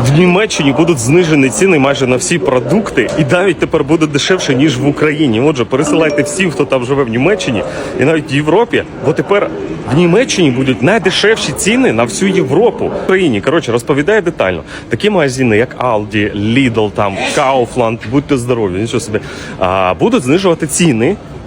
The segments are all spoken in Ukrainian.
В Німеччині будуть знижені ціни майже на всі продукти, і навіть тепер буде дешевше ніж в Україні. Отже, пересилайте всім, хто там живе в Німеччині, і навіть в Європі, бо тепер в Німеччині будуть найдешевші ціни на всю Європу. В Україні коротше розповідає детально. Такі магазини, як Aldi, Lidl, там Kaufland, будьте здорові, нічого собі будуть знижувати ціни.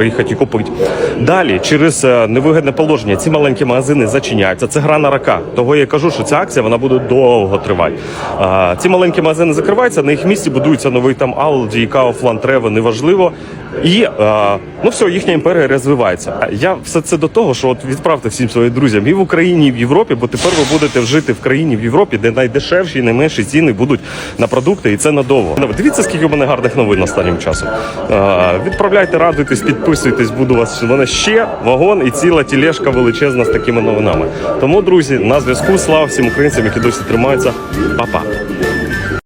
приїхати і купити. Далі, через е, невигідне положення, ці маленькі магазини зачиняються. Це гра на рака. Того я кажу, що ця акція вона буде довго тривати. Ці маленькі магазини закриваються, на їх місці будується новий там Aldi, Kaufland, Rewe, неважливо. І е, ну все, їхня імперія розвивається. Я все це до того, що от відправте всім своїм друзям і в Україні, і в Європі, бо тепер ви будете жити в країні в Європі, де найдешевші і найменші ціни будуть на продукти, і це надовго. Дивіться, скільки в мене гарних новин останнім часом. Е, відправляйте, радуйтесь, підписуйтесь. Буду вас. Вона ще вагон і ціла тілешка величезна з такими новинами. Тому, друзі, на зв'язку. Слава всім українцям, які досі тримаються. Па-па.